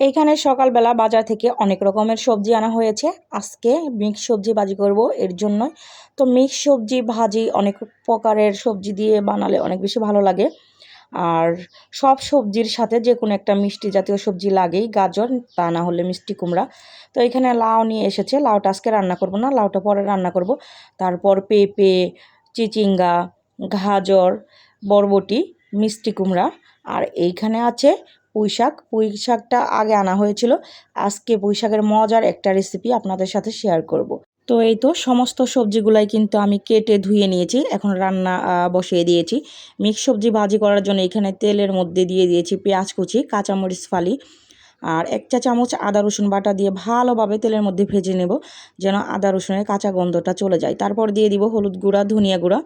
এইখানে সকালবেলা বাজার থেকে অনেক রকমের সবজি আনা হয়েছে। আজকে মিক্স সবজি ভাজি করব, এর জন্য। তো মিক্স সবজি ভাজি অনেক প্রকারের সবজি দিয়ে বানালে অনেক বেশি ভালো লাগে। আর সব সবজির সাথে যে কোনো একটা মিষ্টি জাতীয় সবজি লাগেই, গাজর, তা না হলে মিষ্টি কুমড়া। তো এখানে লাউ নিয়ে এসেছে। লাউটা আজকে রান্না করব না, লাউটা পরে রান্না করব। তারপর পেঁপে, চিচিঙ্গা, গাজর, বরবটি, মিষ্টি কুমড়া। আর এইখানে আছে পুঁই শাক পুঁই শাকটা আগে আনা হয়েছিল। আজকে পুঁই শাকের মজার একটা রেসিপি আপনাদের সাথে শেয়ার করব। তো এই তো সমস্ত সবজিগুলাই কিন্তু আমি কেটে ধুয়ে নিয়েছি। এখন রান্না বসিয়ে দিয়েছি। মিক্স সবজি ভাজি করার জন্য এখানে তেলের মধ্যে দিয়ে দিয়েছি পেঁয়াজ কুচি, কাঁচামরিচ ফালি আর এক চা চামচ আদা রসুন বাটা দিয়ে ভালোভাবে তেলের মধ্যে ভেজে নেব যেন আদা রসুনের কাঁচা গন্ধটা চলে যায়। তারপর দিয়ে দিব হলুদ গুঁড়া, ধনিয়া গুঁড়া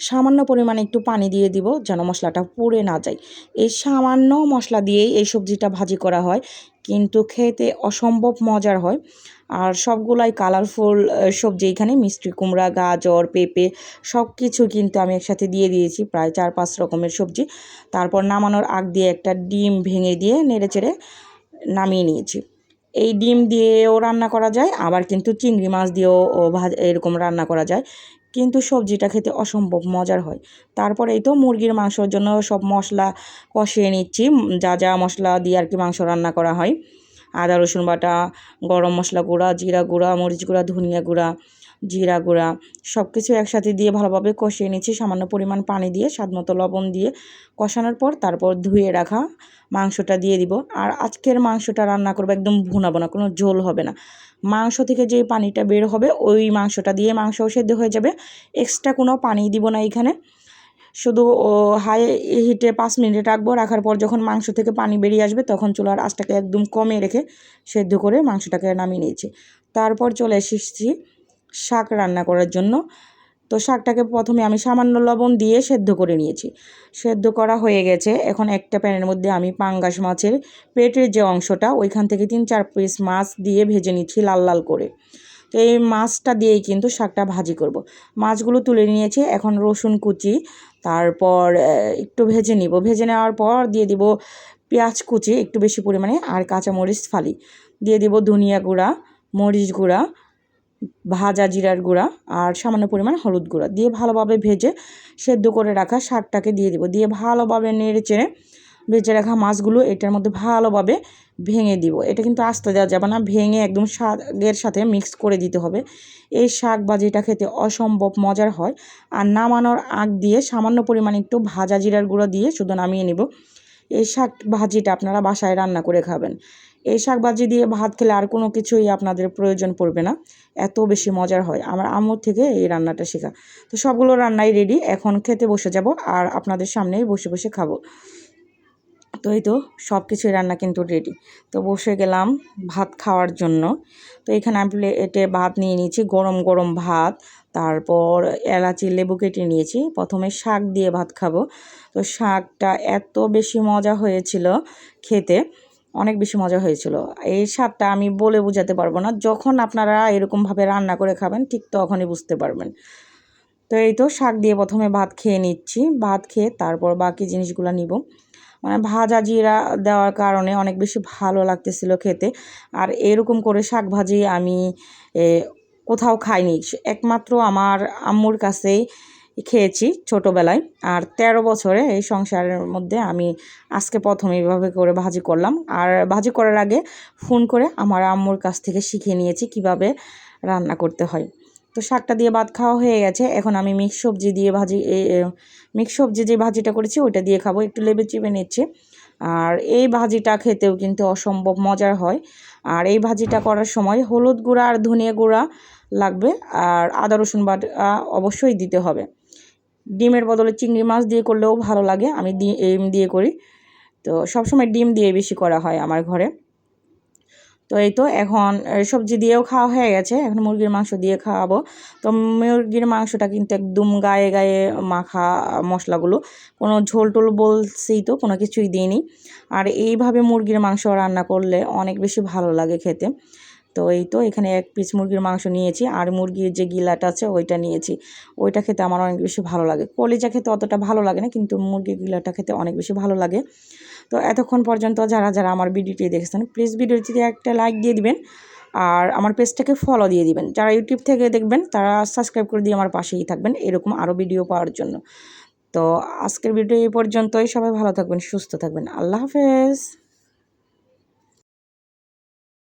সামান্য পরিমাণে একটু পানি দিয়ে দিব যেন মশলাটা পুড়ে না যায়। এই সামান্য মশলা দিয়েই এই সবজিটা ভাজি করা হয়। কিন্তু খেতে অসম্ভব মজার হয়। আর সবগুলাই কালারফুল সবজি এখানে মিষ্টি কুমড়া, গাজর, পেঁপে সব কিছু কিন্তু আমি একসাথে দিয়ে দিয়েছি প্রায় চার পাঁচ রকমের সবজি। তারপর নামানোর আগ দিয়ে একটা ডিম ভেঙে দিয়ে নেড়ে চেড়ে নামিয়ে নিয়েছি। এই ডিম দিয়েও রান্না করা যায়, আবার কিন্তু চিংড়ি মাছ দিয়েও ভাজ, এরকম রান্না করা যায়। কিন্তু সবজিটা খেতে অসম্ভব মজার হয়। তারপরে এই তো মুরগির মাংসর জন্য সব মশলা কষিয়ে নিচ্ছি। যা যা মশলা দিয়ে আর কি মাংস রান্না করা হয়। আদা রসুন বাটা, গরম মশলা গুঁড়া, জিরা গুঁড়া, মরিচ গুঁড়া, ধনিয়া গুঁড়া জিরা গুঁড়া সব কিছু একসাথে দিয়ে ভালোভাবে কষিয়ে নিচ্ছি। সামান্য পরিমাণ পানি দিয়ে, স্বাদ মতো লবণ দিয়ে কষানোর পর তারপর ধুয়ে রাখা মাংসটা দিয়ে দিব। আর আজকের মাংসটা রান্না করব একদম ভুনাবো না কোনো ঝোল হবে না। মাংস থেকে যে পানিটা বের হবে, ওই মাংসটা দিয়ে মাংসও সেদ্ধ হয়ে যাবে। এক্সট্রা কোনো পানি দিব না এখানে। শুধু হাই হিটে পাঁচ মিনিট রাখব। রাখার পর যখন মাংস থেকে পানি বেরিয়ে আসবে, তখন চুলার আঁচটাকে একদম কমে রেখে সেদ্ধ করে মাংসটাকে নামিয়ে নিয়েছি। তারপর চলে এসেছি শাক রান্না করার জন্য। তো শাকটাকে প্রথমে আমি সামান্য লবণ দিয়ে সেদ্ধ করে নিয়েছি। সেদ্ধ করা হয়ে গেছে। এখন একটা প্যানের মধ্যে আমি পাঙ্গাস মাছের পেটের যে অংশটা, ওইখান থেকে তিন চার পিস মাছ দিয়ে ভেজে নিচ্ছি লাল লাল করে। তো এই মাছটা দিয়েই কিন্তু শাকটা ভাজি করব। মাছগুলো তুলে নিয়েছি, এখন রসুন কুচি, তারপর একটু ভেজে নিব। ভেজে নেওয়ার পর দিয়ে দিব পেঁয়াজ কুচি, একটু বেশি পরিমাণে, আর কাঁচামরিচ ফালি। দিয়ে দিব ধনিয়া গুঁড়া, মরিচ গুঁড়া ভাজা জিরার গুঁড়া আর সামান্য পরিমাণ হলুদ গুঁড়া দিয়ে ভালোভাবে ভেজে সেদ্ধ করে রাখা শাকটাকে দিয়ে দিব। দিয়ে ভালোভাবে নেড়ে চেড়ে ভেজে রাখা মাছগুলো এটার মধ্যে ভালোভাবে ভেঙে দিব। এটা কিন্তু আস্তে দেওয়া যাবে না, ভেঙে একদম শাকের সাথে মিক্স করে দিতে হবে। এই শাক ভাজিটা খেতে অসম্ভব মজার হয়। আর নামানোর আগ দিয়ে সামান্য পরিমাণ একটু ভাজা জিরার গুঁড়ো দিয়ে শুধু নামিয়ে নিব। এই শাক ভাজিটা আপনারা বাসায় রান্না করে খাবেন। এই শাক ভাজি দিয়ে ভাত খেলে আর কোনো কিছুই আপনাদের প্রয়োজন পড়বে না। এত বেশি মজার হয়। আমার আম্মুর থেকে এই রান্নাটা শেখা। তো সবগুলো রান্নাই রেডি এখন খেতে বসে যাব আর আপনাদের সামনেই বসে বসে খাব। তো এই তো সব কিছুই রান্না কিন্তু রেডি তো বসে গেলাম ভাত খাওয়ার জন্য। তো এখানে আমি প্লেটে ভাত নিয়ে নিয়েছি, গরম গরম ভাত, তারপর এলাচি, লেবু কেটে নিয়েছি। প্রথমে শাক দিয়ে ভাত খাব। তো শাকটা এত বেশি মজা হয়েছিল খেতে, অনেক বেশি মজা হয়েছিল। এই স্বাদটা আমি বলে বোঝাতে পারব না, যখন আপনারা এরকমভাবে রান্না করে খাবেন, ঠিক তখনই বুঝতে পারবেন। তো এই তো শাক দিয়ে প্রথমে ভাত খেয়ে নিচ্ছি, ভাত খেয়ে তারপর বাকি জিনিসগুলো নিব। মানে ভাজা জিরা দেওয়ার কারণে অনেক বেশি ভালো লাগতেছিল খেতে। আর এরকম করে শাক ভাজি আমি কোথাও খাইনি। একমাত্র আমার আম্মুর কাছেই খেয়েছি ছোটোবেলায়। আর ১৩ বছরে এই সংসারের মধ্যে আমি আজকে প্রথম এইভাবে করে ভাজি করলাম। আর ভাজি করার আগে ফোন করে আমার আম্মুর কাছ থেকে শিখে নিয়েছি কীভাবে রান্না করতে হয়। তো শাকটা দিয়ে ভাত খাওয়া হয়ে গেছে। এখন আমি মিক্স সবজি দিয়ে ভাজি মিক্স সবজি যে ভাজিটা করেছি ওইটা দিয়ে খাব, একটু লেবু চিপে নিচ্ছে। আর এই ভাজিটা খেতেও কিন্তু অসম্ভব মজার হয়। আর এই ভাজিটা করার সময় হলুদ গুঁড়া আর ধনিয়া গুঁড়া লাগবে আর আদা রসুন বাটা অবশ্যই দিতে হবে। ডিমের বদলে চিংড়ি মাছ দিয়ে করলেও ভালো লাগে, আমি ডিম দিয়ে করি। তো সবসময় ডিম দিয়ে বেশি করা হয় আমার ঘরে। তো এই তো এখন সবজি দিয়েও খাওয়া হয়ে গেছে, এখন মুরগির মাংস দিয়ে খাওয়াবো। তো মুরগির মাংসটা কিন্তু একদম গায়ে গায়ে মাখা মশলাগুলো, কোনো ঝোল টোল বলছি তো কোনো কিছুই দিইনি। আর এইভাবে মুরগির মাংস রান্না করলে অনেক বেশি ভালো লাগে খেতে। তো এই তো এখানে এক পিস মুরগির মাংস নিয়েছি, আর মুরগির যে গিলাটা আছে ওইটা নিয়েছি। ওইটা খেতে আমার অনেক বেশি ভালো লাগে। কলিজা খেতে অতটা ভালো লাগে না, কিন্তু মুরগির গিলাটা খেতে অনেক বেশি ভালো লাগে। তো এতক্ষণ পর্যন্ত যারা যারা আমার ভিডিওটি দেখছেন প্লিজ ভিডিওটিতে একটা লাইক দিয়ে দিবেন আর আমার পেজটাকে ফলো দিয়ে দিবেন। যারা ইউটিউব থেকে দেখবেন, তারা সাবস্ক্রাইব করে দিয়ে আমার পাশেই থাকবেন এরকম আরও ভিডিও পাওয়ার জন্য। তো আজকের ভিডিও এই পর্যন্তই। সবাই ভালো থাকবেন, সুস্থ থাকবেন। আল্লাহ হাফেজ।